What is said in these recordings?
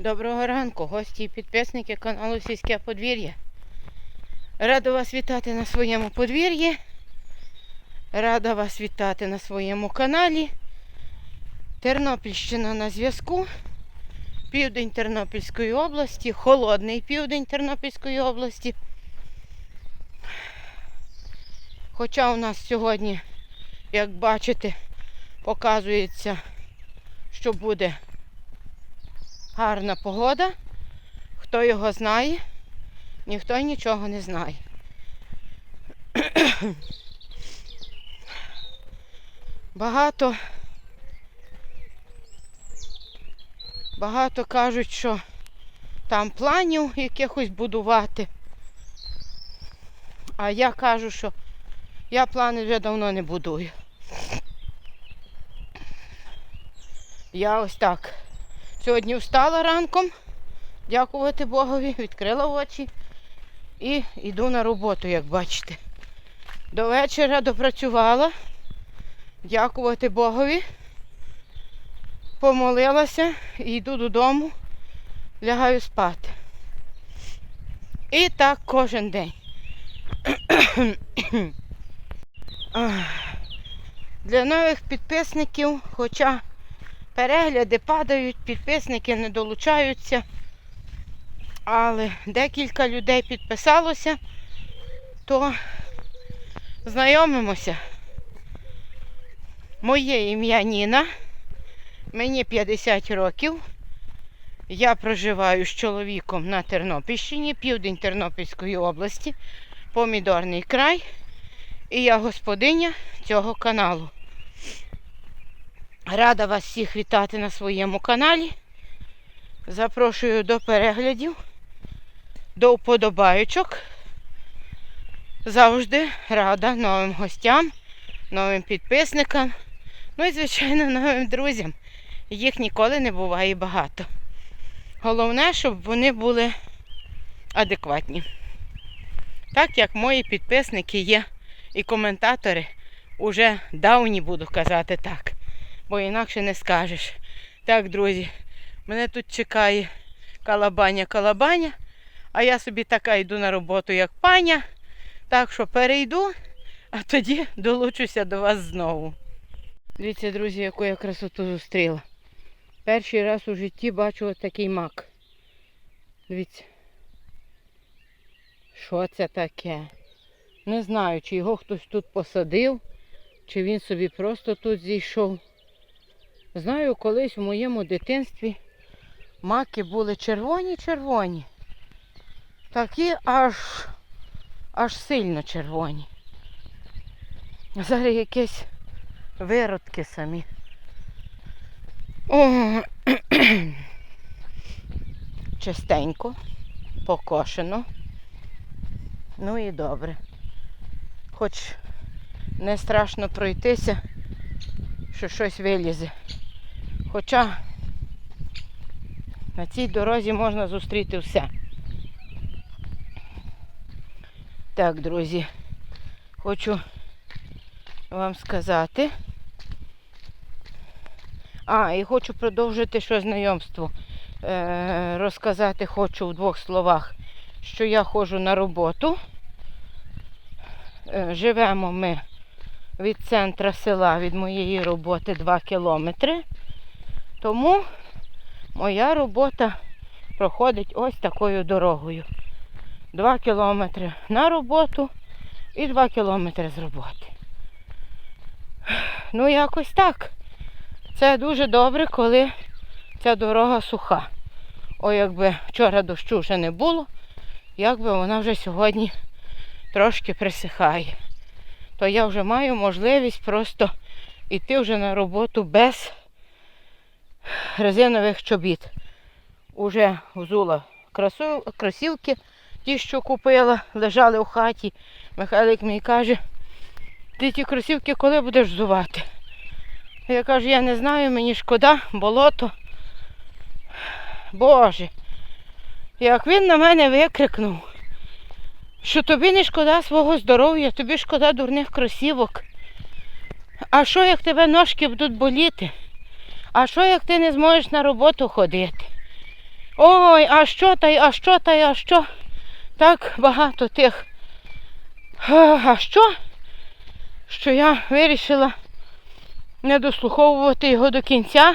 Доброго ранку, гості і підписники каналу Сільське подвір'я. Рада вас вітати на своєму подвір'ї. Рада вас вітати на своєму каналі. Тернопільщина на зв'язку. Південь Тернопільської області, холодний південь Тернопільської області. Хоча у нас сьогодні, як бачите, показується, що буде гарна погода. Хто його знає, ніхто нічого не знає. Багато, багато кажуть, що там планів якихось будувати. А я кажу, що я плани вже давно не будую. Я ось так. Сьогодні встала ранком, дякувати Богові, відкрила очі і йду на роботу, як бачите. До вечора допрацювала, дякувати Богові. Помолилася і йду додому, лягаю спати. І так кожен день. Для нових підписників, хоча перегляди падають, підписники не долучаються. Але декілька людей підписалося, то знайомимося. Моє ім'я Ніна, мені 50 років. Я проживаю з чоловіком на Тернопільщині, південь Тернопільської області, помідорний край. І я господиня цього каналу. Рада вас всіх вітати на своєму каналі. Запрошую до переглядів, до вподобайочок. Завжди рада новим гостям, новим підписникам, ну і, звичайно, новим друзям. Їх ніколи не буває багато. Головне, щоб вони були адекватні. Так як мої підписники є і коментатори, уже давні буду казати так бо інакше не скажеш. Так, друзі, мене тут чекає калабаня-калабаня, а я собі така йду на роботу, як паня. Так що перейду, а тоді долучуся до вас знову. Дивіться, друзі, яку я красоту зустріла. Перший раз у житті бачу отакий мак. Дивіться. Що це таке? Не знаю, чи його хтось тут посадив, чи він собі просто тут зійшов. Знаю, колись в моєму дитинстві маки були червоні-червоні. Такі аж аж сильно червоні. Зараз якісь виродки самі. О, Чистенько, покошено. Ну і добре. Хоч не страшно пройтися, що щось вилізе. Хоча на цій дорозі можна зустріти все. Так, друзі, хочу вам сказати. А, і хочу продовжити що знайомство. Е, розказати хочу в двох словах, що я ходжу на роботу. Е, живемо ми від центра села, від моєї роботи 2 кілометри. Тому моя робота проходить ось такою дорогою. Два кілометри на роботу і два кілометри з роботи. Ну, якось так. Це дуже добре, коли ця дорога суха. О, якби вчора дощу вже не було, якби вона вже сьогодні трошки присихає. То я вже маю можливість просто йти вже на роботу без резинових чобіт. Уже взула кросівки, ті, що купила, лежали у хаті. Михайлик мені каже, ти ті кросівки коли будеш взувати? Я кажу, я не знаю, мені шкода, болото. Боже, як він на мене викрикнув, що тобі не шкода свого здоров'я, тобі шкода дурних кросівок. А що, як тебе ножки будуть боліти? А що, як ти не зможеш на роботу ходити? Ой, а що та й, а що та й, а що? Так багато тих. А що? Що я вирішила не дослуховувати його до кінця,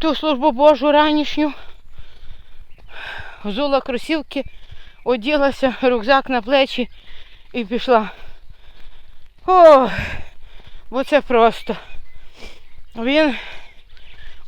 ту службу Божу ранішню. Взула кросівки, оділася, рюкзак на плечі і пішла. О, бо це просто. Він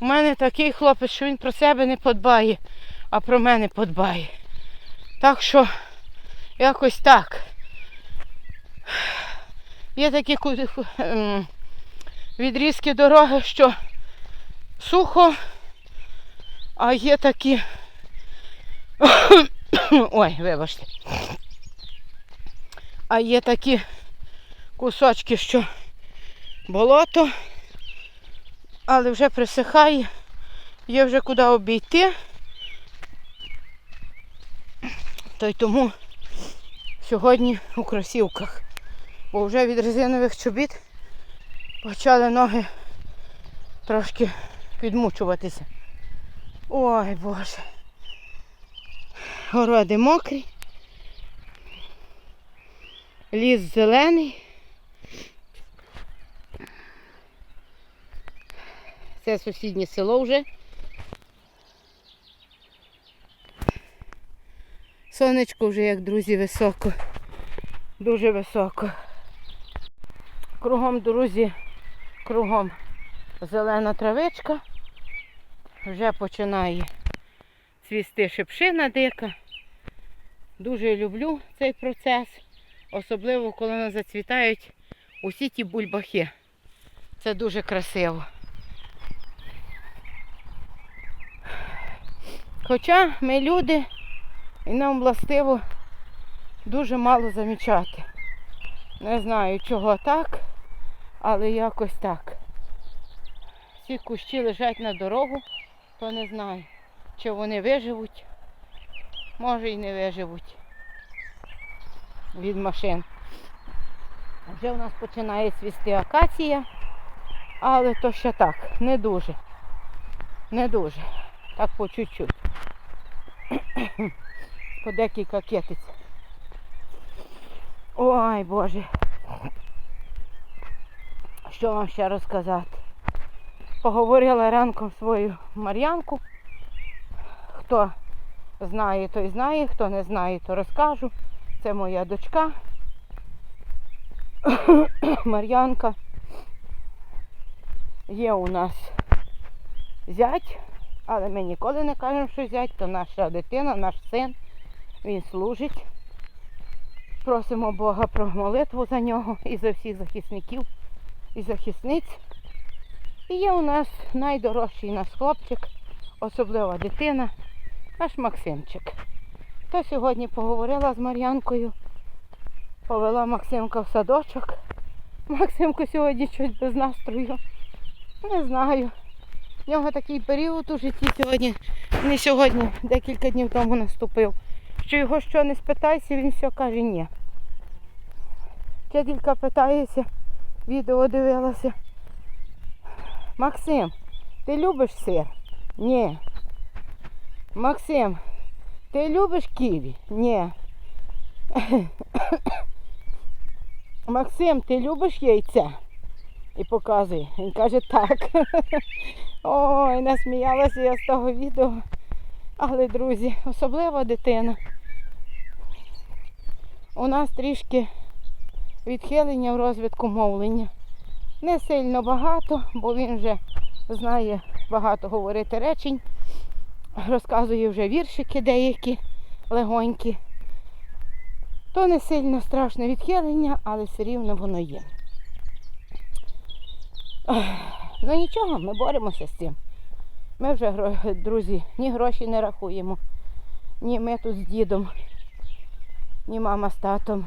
у мене такий хлопець, що він про себе не подбає, а про мене подбає. Так що якось так. Є такі ем, відрізки дороги, що сухо, а є такі. Ой, вибачте. А є такі кусочки, що болото, але вже присихає, є вже куди обійти. То й тому сьогодні у кросівках. Бо вже від резинових чобіт почали ноги трошки підмучуватися. Ой Боже. Городи мокрі. Ліс зелений. Це сусіднє село вже. Сонечко вже, як друзі, високо. Дуже високо. Кругом, друзі, кругом зелена травичка. Вже починає цвісти шипшина дика. Дуже люблю цей процес. Особливо, коли вони зацвітають усі ті бульбахи. Це дуже красиво. Хоча ми люди і нам властиво дуже мало замічати. Не знаю, чого так, але якось так. Ці кущі лежать на дорогу, то не знаю, чи вони виживуть, може і не виживуть від машин. Вже у нас починає цвісти акація, але то ще так, не дуже. Не дуже. Так по чуть-чуть. По декілька китиць. Ой, Боже. Що вам ще розказати? Поговорила ранком свою Мар'янку. Хто знає, той знає, хто не знає, то розкажу. Це моя дочка. Мар'янка. Є у нас зять, але ми ніколи не кажемо, що зять, то наша дитина, наш син. Він служить. Просимо Бога про молитву за нього і за всіх захисників і захисниць. І є у нас найдорожчий наш хлопчик, особлива дитина, наш Максимчик. То сьогодні поговорила з Мар'янкою, повела Максимка в садочок. Максимку сьогодні щось без настрою. Не знаю. В нього такий період у житті сьогодні, не сьогодні, декілька днів тому наступив. Що його що не спитайся, він все каже ні. Вчителька питається, відео дивилася. Максим, ти любиш сир? Ні. Максим, ти любиш ківі? Ні. Максим, ти любиш яйця? І показує. Він каже так. Ой, насміялася я з того відео. Але, друзі, особлива дитина. У нас трішки відхилення в розвитку мовлення. Не сильно багато, бо він вже знає багато говорити речень. Розказує вже віршики деякі легонькі. То не сильно страшне відхилення, але все рівно воно є. Ну нічого, ми боремося з цим. Ми вже, друзі, ні гроші не рахуємо, ні ми тут з дідом, ні мама з татом.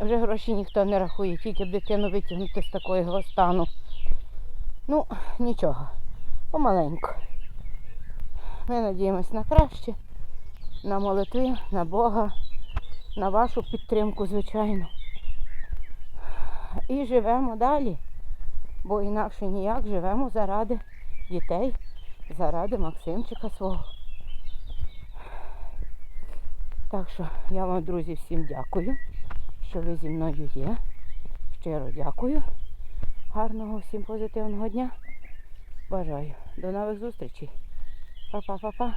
Вже гроші ніхто не рахує, тільки б дитину витягнути з такого стану. Ну, нічого, помаленьку. Ми надіємось на краще, на молитви, на Бога, на вашу підтримку, звичайно. І живемо далі, бо інакше ніяк живемо заради дітей, заради Максимчика свого. Так що я вам, друзі, всім дякую, що ви зі мною є. Щиро дякую. Гарного всім позитивного дня. Бажаю. До нових зустрічей. Па-па-па-па.